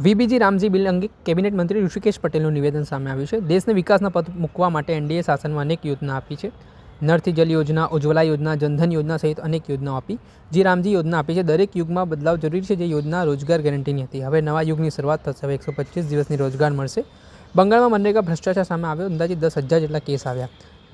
VBG Ramji bill અંગે cabinet મંત્રી ઋષિકેશ પટેલનું નિવેદન સામે આવ્યું છે. દેશને વિકાસના પથ મૂકવા માટે એનડીએ શાસનમાં અનેક યોજના આપી છે. નળથી જલ યોજના, ઉજ્જવલા યોજના, જનધન યોજના સહિત અનેક યોજનાઓ આપી. જે રામજી યોજના આપી છે, દરેક યુગમાં બદલાવ જરૂરી છે. જે યોજના રોજગાર ગેરંટીની હતી. હવે નવા યુગની શરૂઆત થશે. હવે એકસો પચીસ દિવસની રોજગાર મળશે. બંગાળમાં મનરેગા ભ્રષ્ટાચાર સામે આવ્યો. અંદાજે દસ હજાર જેટલા કેસ આવ્યા.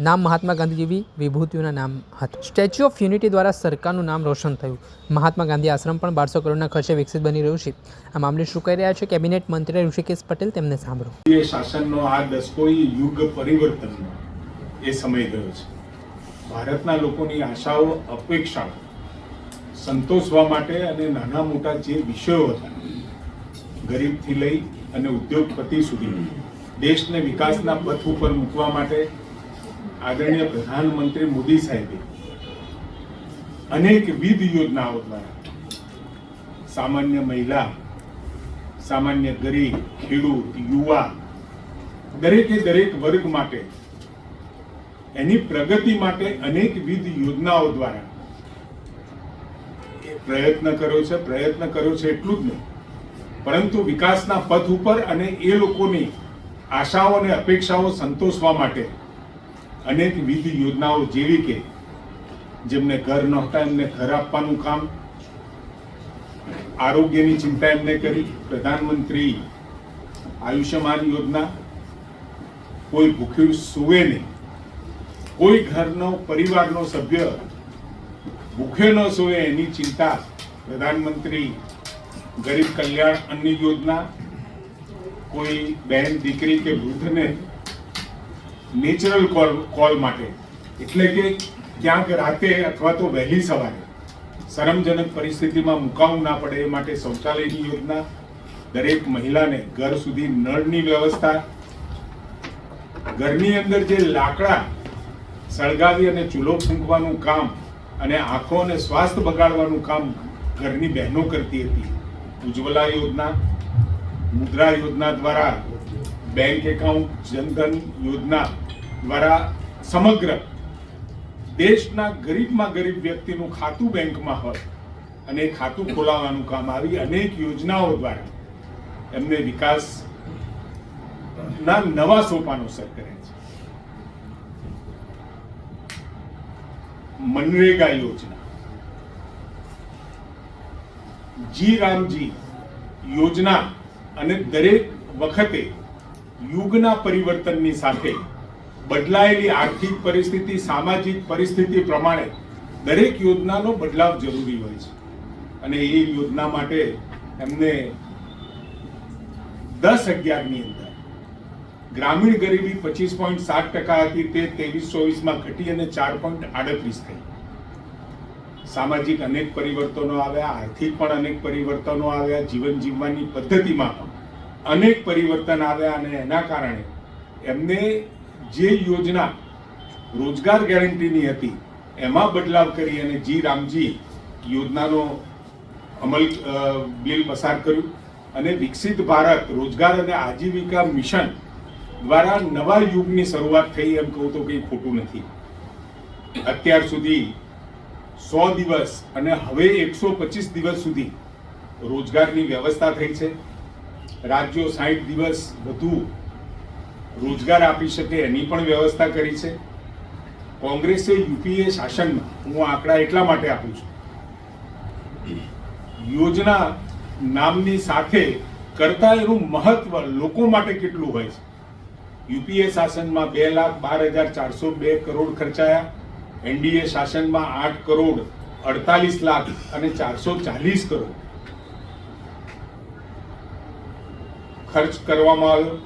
નામ મહાત્મા ગાંધી જેવી વિભૂતિઓના નામ હતા. સ્ટેચ્યુ ઓફ યુનિટી દ્વારા સરકારનું નામ રોશન થયું. મહાત્મા ગાંધી આશ્રમ પણ બારસો કરોડના ખર્ચે વિકસિત બની રહ્યું છે. આ મામલે શું કહી રહ્યા છે કેબિનેટ મંત્રી ઋષિકેશ પટેલ તેમને સાંભળો. શાસનનો આ દસકો યુગ પરિવર્તનનો એ સમય ગયો છે. ભારતના લોકોની આશાઓ, અપેક્ષાઓ સંતોષવા માટે અને નાના મોટા જે વિષયો હતા, ગરીબથી લઈ અને ઉદ્યોગપતિ સુધી, દેશને વિકાસના પથ ઉપર મૂકવા માટે આદરણીય પ્રધાનમંત્રી મોદી સાહેબે અનેક વિધ યોજનાઓ દ્વારા સામાન્ય મહિલા, સામાન્ય ગરીબ, ખેડૂત, યુવા, દરેકે દરેક વર્ગ માટે એની પ્રગતિ માટે અનેકવિધ યોજનાઓ દ્વારા પ્રયત્ન કર્યો છે, પ્રયત્ન કર્યો છે એટલું જ નહીં. પરંતુ વિકાસના પથ ઉપર અને એ લોકોની આશાઓ અને અપેક્ષાઓ સંતોષવા માટે અનેકવિધ યોજનાઓ જેવી કે જેમને ઘર નહોતા એમને ઘર આપવાનું કામ, આરોગ્યની ચિંતા એમને કરી, પ્રધાનમંત્રી આયુષ્યમાન યોજના, કોઈ ભૂખ્યું સુવે નહીં. કોઈ ઘરનો, પરિવારનો સભ્ય ભૂખ્યો ન સુવે એની ચિંતા પ્રધાનમંત્રી ગરીબ કલ્યાણ અન્ન યોજના, કોઈ બહેન દીકરી કે વૃદ્ધને નેચરલ કોલ કોલ માટે. એટલે કે ક્યાંક રાતે અથવા તો વહેલી સવારે શરમજનક પરિસ્થિતિમાં મુકાવું ના પડે એ માટે શૌચાલયની યોજના દરેક મહિલાને ઘર સુધી નળની વ્યવસ્થા, ઘરની અંદર જે લાકડા સળગાવી અને ચૂલો ફૂંકવાનું કામ અને આંખો અને સ્વાસ્થ્ય બગાડવાનું કામ ઘરની બહેનો કરતી હતી. ઉજ્જવલા યોજના, મુદ્રા યોજના દ્વારા બેંક એકાઉન્ટ જનધન યોજના દ્વારા સમગ્ર દેશના ગરીબમાં ગરીબ વ્યક્તિનું ખાતું બેંકમાં હોય અને ખાતું ખોલાવવાનું કામ આવી અનેક યોજનાઓ દ્વારા એમને વિકાસ ના નવા સોપાનો સર કરે છે. મનરેગા યોજના. જી રામજી યોજના અને દરેક વખતે યુગના પરિવર્તનની સાથે બદલાયેલી આર્થિક પરિસ્થિતિ, સામાજિક પરિસ્થિતિ પ્રમાણે દરેક યોજનાનો બદલાવ જરૂરી હોય છે. અને એ યોજના માટે એમને દસ અગિયારની અંદર ગ્રામીણ ગરીબી પચીસ પોઈન્ટ સાત ટકા હતી, તે ત્રેવીસ ચોવીસમાં ઘટી અને ચાર પોઈન્ટ આડત્રીસ થઈ. સામાજિક અનેક પરિવર્તનો આવ્યા, આર્થિક પણ અનેક પરિવર્તનો આવ્યા, જીવન જીવવાની પદ્ધતિમાં પણ અનેક પરિવર્તન આવ્યા અને એના કારણે એમને જે યોજના રોજગાર ગેરંટીની હતી, એમાં બદલાવ કરી અને જી રામજી યોજનાનો અમલ બિલ પસાર કર્યું અને વિકસિત ભારત, રોજગાર અને આજીવિકા મિશન દ્વારા નવા યુગની શરૂઆત થઈ એમ કહું તો કંઈ ખોટું નથી. અત્યાર સુધી સો દિવસ અને હવે એકસો પચીસ દિવસ સુધી રોજગારની વ્યવસ્થા થઈ છે. રાજ્યો સાઠ દિવસ વધુ રોજગાર આપી શકે એની પણ વ્યવસ્થા કરી છે. કોંગ્રેસે યુપીએ શાસનમાં હું આંકડા એટલા માટે આપું છું. યોજના નામની સાથે કરતા એનું મહત્વ લોકો માટે કેટલું હોય છે? યુપીએ શાસનમાં બે લાખ બાર હજાર ચારસો બે કરોડ ખર્ચાયા. એનડીએ શાસનમાં આઠ કરોડ અડતાલીસ લાખ અને ચારસો ચાલીસ કરોડ. ખર્ચ કરવામાં આવ્યો.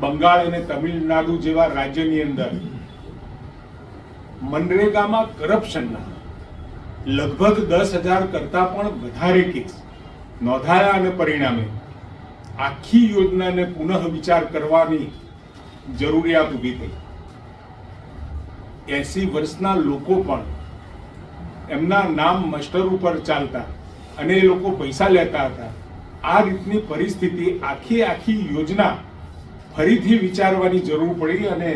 બંગાળ અને તમિલનાડુ જેવા રાજ્યની અંદર મનરેગામાં કરપ્શનના લગભગ દસ હજાર કરતા પણ વધારે કેસ નોંધાયા અને પરિણામે આખી યોજનાને પુનઃ વિચાર કરવાની જરૂરિયાત ઊભી થઈ. એસી વર્ષના લોકો પણ એમના નામ મસ્ટર ઉપર ચાલતા અને એ લોકો પૈસા લેતા હતા. આ રીતની પરિસ્થિતિ આખી આખી યોજના ફરીથી વિચારવાની જરૂર પડી અને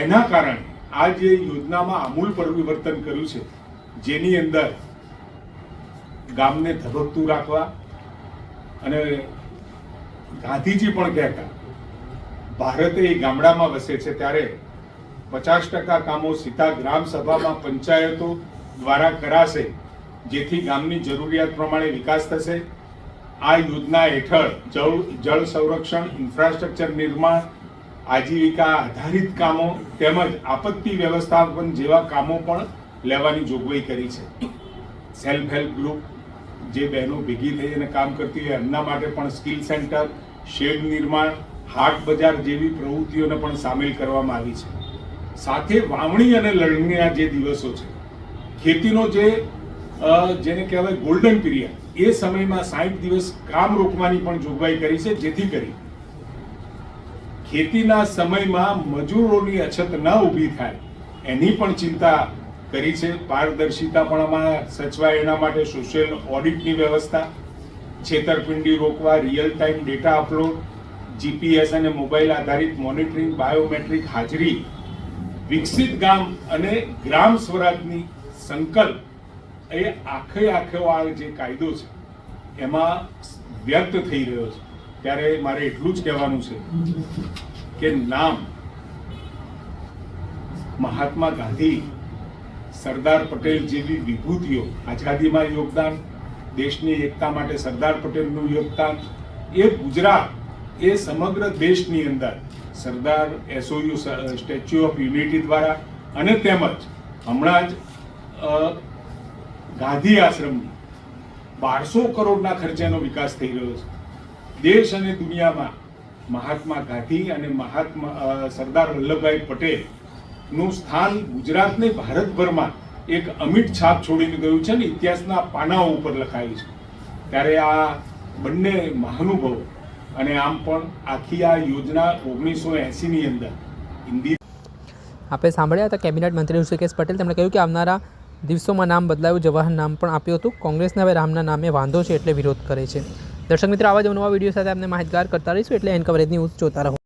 એના કારણે આ જે યોજનામાં આમૂલ પરિવર્તન કર્યું છે, જેની અંદર ગામને ધબકતું રાખવા અને ગાંધીજી પણ કહેતા, ભારત એ ગામડામાં વસે છે ત્યારે પચાસ ટકા કામો સીધા ગ્રામ સભામાં પંચાયતો દ્વારા કરાશે, જેથી ગામની જરૂરિયાત પ્રમાણે વિકાસ થશે આ યોજના હેઠળ જળ જળ સંરક્ષણ ઇન્ફ્રાસ્ટ્રક્ચર નિર્માણ, આજીવિકા આધારિત કામો તેમજ આપત્તિ વ્યવસ્થાપન જેવા કામો પણ લેવાની જોગવાઈ કરી છે. સેલ્ફ હેલ્પ ગ્રુપ જે બહેનો ભેગી થઈ અને કામ કરતી હોય એમના માટે પણ સ્કિલ સેન્ટર શેડ નિર્માણ, હાટ બજાર જેવી પ્રવૃત્તિઓને પણ સામેલ કરવામાં આવી છે. સાથે વાવણી અને લણણીના જે દિવસો છે. ખેતીનો જે જેને કહેવાય ગોલ્ડન પીરિયડ એ સમયમાં સાઠ દિવસ કામ રોકવાની પણ જોગવાઈ કરી છે, જેથી કરી. ખેતીના સમયમાં મજૂરોની અછત ન ઊભી થાય, એની પણ ચિંતા કરી છે. પારદર્શિતા પણ આમાં સચવાય એના માટે સોશિયલ ઓડિટની વ્યવસ્થા, છેતરપિંડી રોકવા real time data upload GPS અને મોબાઈલ આધારિત મોનિટરિંગ બાયોમેટ્રિક હાજરી, વિકસિત ગામ અને ગ્રામ સ્વરાજની સંકલ્પ એ આખે આખો આ જે કાયદો છે, એમાં વ્યક્ત થઈ રહ્યો છે. ત્યારે મારે એટલું જ કહેવાનું છે કે નામ મહાત્મા ગાંધી, સરદાર પટેલ જેવી વિભૂતિઓ, આઝાદીમાં યોગદાન, દેશની એકતા માટે સરદાર પટેલનું યોગદાન, એ ગુજરાત, એ સમગ્ર દેશની અંદર Sardar SOU Statue of Unity દ્વારા અને તેમજ હમણાં જ ગાંધી આશ્રમ બારસો કરોડના ખર્ચાનો વિકાસ થઈ રહ્યો છે. દેશ અને દુનિયામાં મહાત્મા ગાંધી અને મહાત્મા સરદાર વલ્લભભાઈ પટેલનું સ્થાન ગુજરાતને ભારતભરમાં એક અમિટ છાપ છોડીને ગયું છે ને ઇતિહાસના પાનાઓ ઉપર લખાયું છે. ત્યારે આ બંને મહાનુભવ અને આમ પણ આખી આ યોજના ઓગણીસો એંસીની અંદર હિન્દી આપણે સાંભળ્યા હતા કેબિનેટ મંત્રી ઋષિકેશ પટેલ. તેમણે કહ્યું કે આવનારા દિવસોમાં નામ બદલાયું, જવાહર નામ પણ આપ્યું હતું. કોંગ્રેસને હવે રામના નામે વાંધો છે એટલે વિરોધ કરે છે. દર્શક મિત્રો, આવા જ નવા વીડિયો સાથે આપણે માહિતગાર કરતા રહીશું એટલે એન કવરેજ ન્યૂઝ જોતા રહો.